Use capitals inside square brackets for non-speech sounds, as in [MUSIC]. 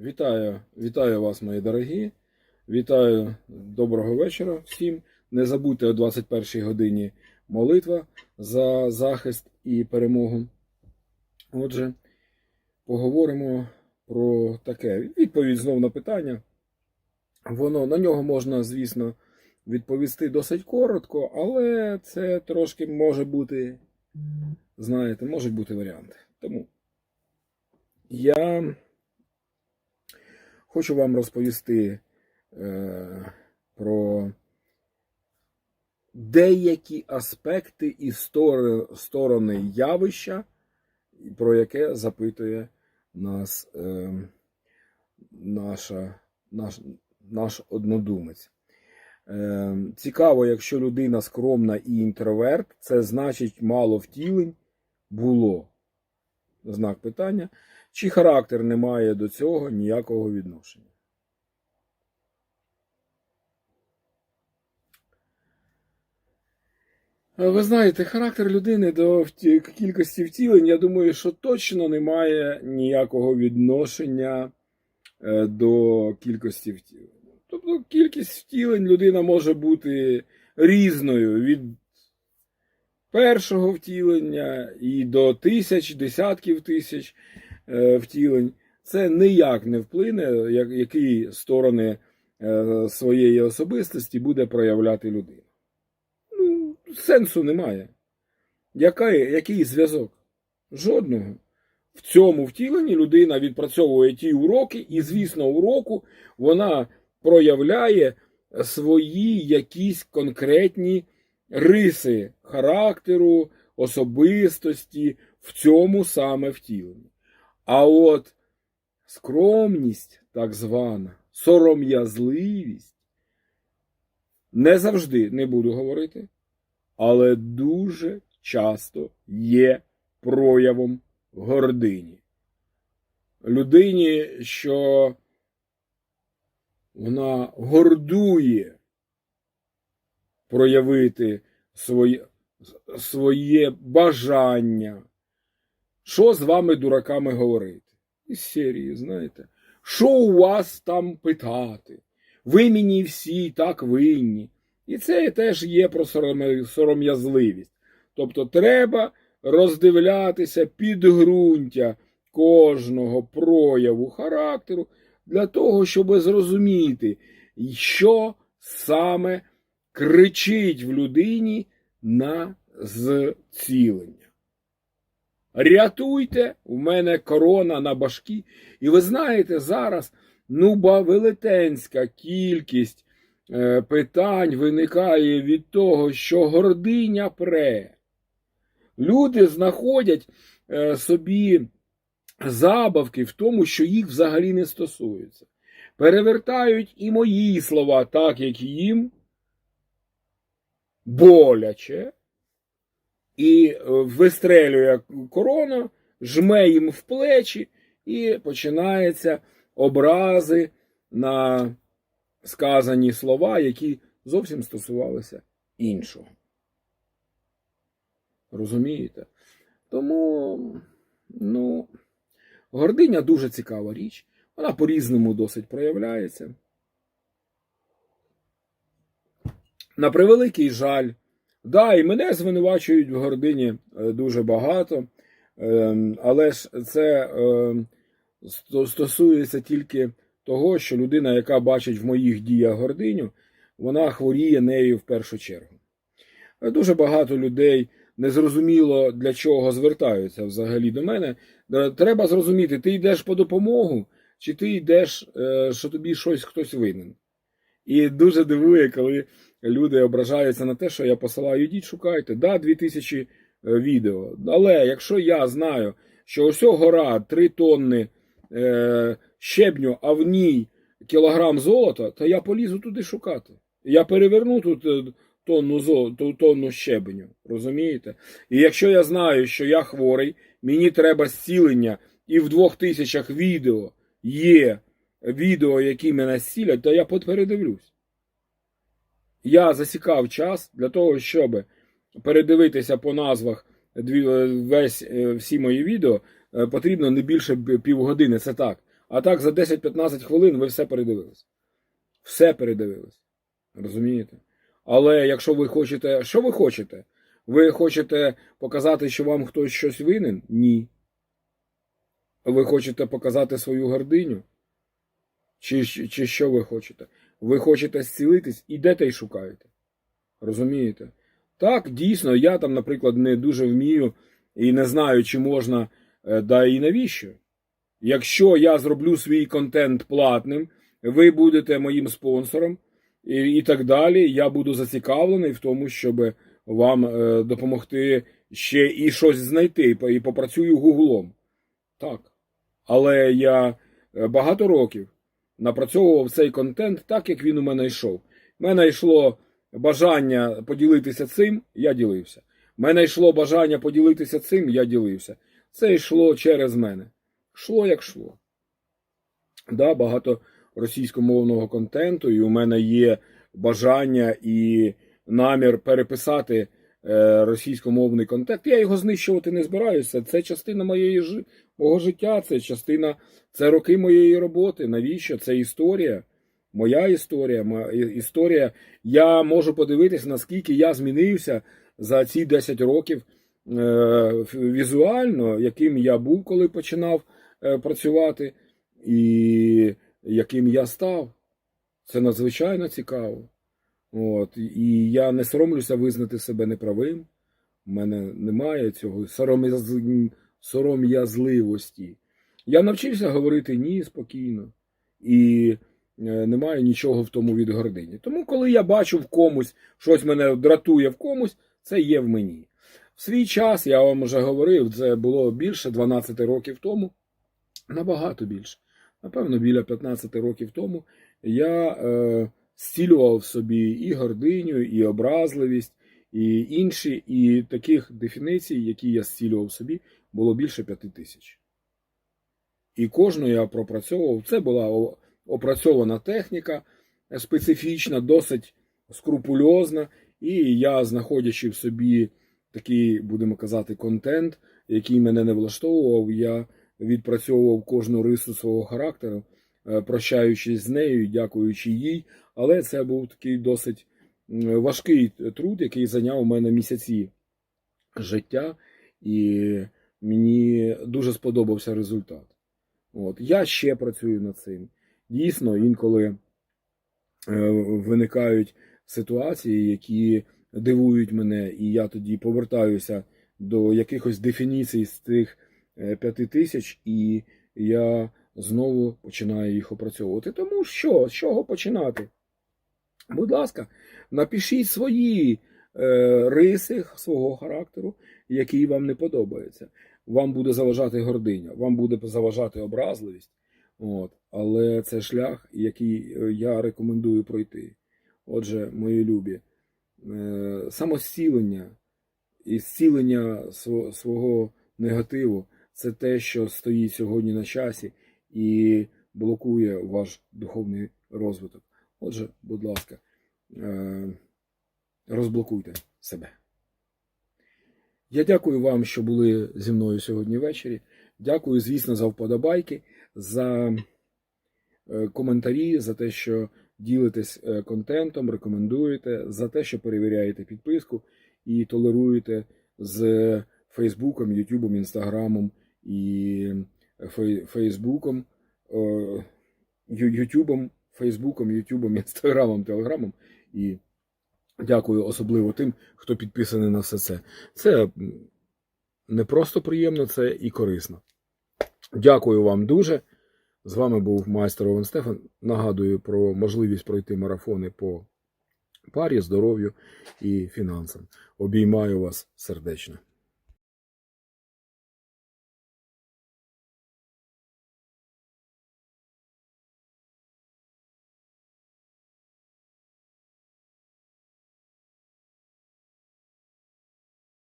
Вітаю, вітаю вас, мої дорогі. Вітаю доброго вечора всім. Не забудьте о 21 годині молитва за захист і перемогу. Отже, поговоримо про таке. Відповідь знов на питання. Воно на нього можна, звісно, відповісти досить коротко, але це трошки може бути, знаєте, можуть бути варіанти. Тому я хочу вам розповісти е, про деякі аспекти і сторони явища, про яке запитує нас е, наша, наш, наш однодумець. Е, цікаво, якщо людина скромна і інтроверт, це значить мало втілень було. Знак питання. Чи характер не має до цього ніякого відношення? Ви знаєте, характер людини до кількості втілень, я думаю, що точно не має ніякого відношення е, до кількості втілень. Тобто кількість втілень людина може бути різною від першого втілення і до тисяч, десятків тисяч втілень. Це ніяк не вплине, як- які сторони е, своєї особистості буде проявляти людина. Ну, сенсу немає. Який, який зв'язок? Жодного. В цьому втіленні людина відпрацьовує ті уроки, і, звісно, уроку вона проявляє свої якісь конкретні риси характеру, особистості в цьому саме втіленні. А от скромність, так звана, сором'язливість, не завжди не буду говорити, але дуже часто є проявом гордині. Людині, що вона гордує проявити своє, своє бажання. Що з вами, дураками, говорити? Із серії, знаєте, що у вас там питати? Ви мені всі так винні. І це теж є про сором'язливість. Тобто треба роздивлятися підґрунтя кожного прояву характеру для того, щоб зрозуміти, що саме кричить в людині на зцілення. Рятуйте, у мене корона на башкі. І ви знаєте, зараз ну, ба велетенська кількість е, питань виникає від того, що гординя пре. Люди знаходять е, собі забавки в тому, що їх взагалі не стосується. Перевертають і мої слова так, як їм боляче, і е, вистрелює корона, жме їм в плечі, і починаються образи на сказані слова, які зовсім стосувалися іншого. Розумієте? Тому, ну, гординя дуже цікава річ. Вона по-різному досить проявляється. На превеликий жаль, да, і мене звинувачують в гордині е, дуже багато, ем, але ж це ем, стосується тільки того, що людина, яка бачить в моїх діях гординю, вона хворіє нею в першу чергу. Е, Дуже багато людей незрозуміло для чого звертаються взагалі до мене. Е, Треба зрозуміти, ти йдеш по допомогу, чи ти йдеш, що тобі щось хтось винен. І дуже дивує, коли люди ображаються на те, що я посилаю, ідіть, шукайте. Да, 2000 е, відео. Але якщо я знаю, що ось гора 3 тонни е, щебню, а в ній кілограм золота, то я полізу туди шукати. Я переверну тут е, тонну, зо, тонну щебеню. Розумієте? І якщо я знаю, що я хворий, мені треба зцілення, і в двох тисячах відео є відео, які мене зцілять, то я передивлюсь. Я засікав час для того, щоб передивитися по назвах е, весь, е, всі мої відео, е, потрібно не більше півгодини. Це так. А так за 10-15 хвилин ви все передивились. Все передивились. Розумієте? Але якщо ви хочете. Що ви хочете? Ви хочете показати, що вам хтось щось винен? Ні. Ви хочете показати свою гординю? Чи, чи що ви хочете? Ви хочете зцілитись, ідете і шукаєте. Розумієте? Так, дійсно, я там, наприклад, не дуже вмію і не знаю, чи можна, е, да і навіщо. Якщо я зроблю свій контент платним, ви будете моїм спонсором і, і так далі, я буду зацікавлений в тому, щоб вам е, допомогти ще і щось знайти, і попрацюю гуглом. Так. Але я е, багато років напрацьовував цей контент так, як він у мене йшов. У мене йшло бажання поділитися цим, я ділився. У мене йшло бажання поділитися цим, я ділився. Це йшло через мене. Шло як шло. Да, багато російськомовного контенту, і у мене є бажання і намір переписати російськомовний контент. Я його знищувати не збираюся. Це частина моєї мого життя, це частина, це роки моєї роботи. Навіщо? Це історія. Моя історія, моя історія. Я можу подивитись, наскільки я змінився за ці 10 років е, візуально, яким я був, коли починав е, працювати, і яким я став. Це надзвичайно цікаво. От, і я не соромлюся визнати себе неправим. У мене немає цього сором'яз- сором'язливості. Я навчився говорити ні спокійно. І е, немає нічого в тому від гордині. Тому, коли я бачу в комусь, щось мене дратує в комусь, це є в мені. В свій час, я вам вже говорив, це було більше 12 років тому, набагато більше. Напевно, біля 15 років тому я е, зцілював в собі і гординю, і образливість, і інші, і таких дефініцій, які я зцілював в собі, було більше п'яти тисяч. І кожну я пропрацьовував. Це була опрацьована техніка, специфічна, досить скрупульозна. І я, знаходячи в собі такий, будемо казати, контент, який мене не влаштовував, я відпрацьовував кожну рису свого характеру, прощаючись з нею, дякуючи їй. Але це був такий досить важкий труд, який зайняв у мене місяці життя, і мені дуже сподобався результат. От. Я ще працюю над цим. Дійсно, інколи е, виникають ситуації, які дивують мене, і я тоді повертаюся до якихось дефініцій з тих е, п'яти тисяч, і я знову починаю їх опрацьовувати. Тому що, з чого починати? Будь ласка, напишіть свої е, риси свого характеру, які вам не подобаються. Вам буде заважати гординя, вам буде заважати образливість. От. Але це шлях, який е, я рекомендую пройти. Отже, мої любі, е, самозцілення і зцілення сво- свого негативу це те, що стоїть сьогодні на часі і блокує ваш духовний розвиток. Отже, будь ласка, е, розблокуйте себе. Я дякую вам, що були зі мною сьогодні ввечері. Дякую, звісно, за вподобайки, за е, коментарі, за те, що ділитесь е, контентом, рекомендуєте, за те, що перевіряєте підписку і толеруєте з Фейсбуком, Ютубом, Інстаграмом і Фейсбуком, Ютубом, Фейсбуком, Ютубом, [LAUGHS] Інстаграмом, Телеграмом. І дякую особливо тим, хто підписаний на все це. Це не просто приємно, це і корисно. Дякую вам дуже. З вами був майстер Овен Стефан. Нагадую про можливість пройти марафони по парі, здоров'ю і фінансам. Обіймаю вас сердечно.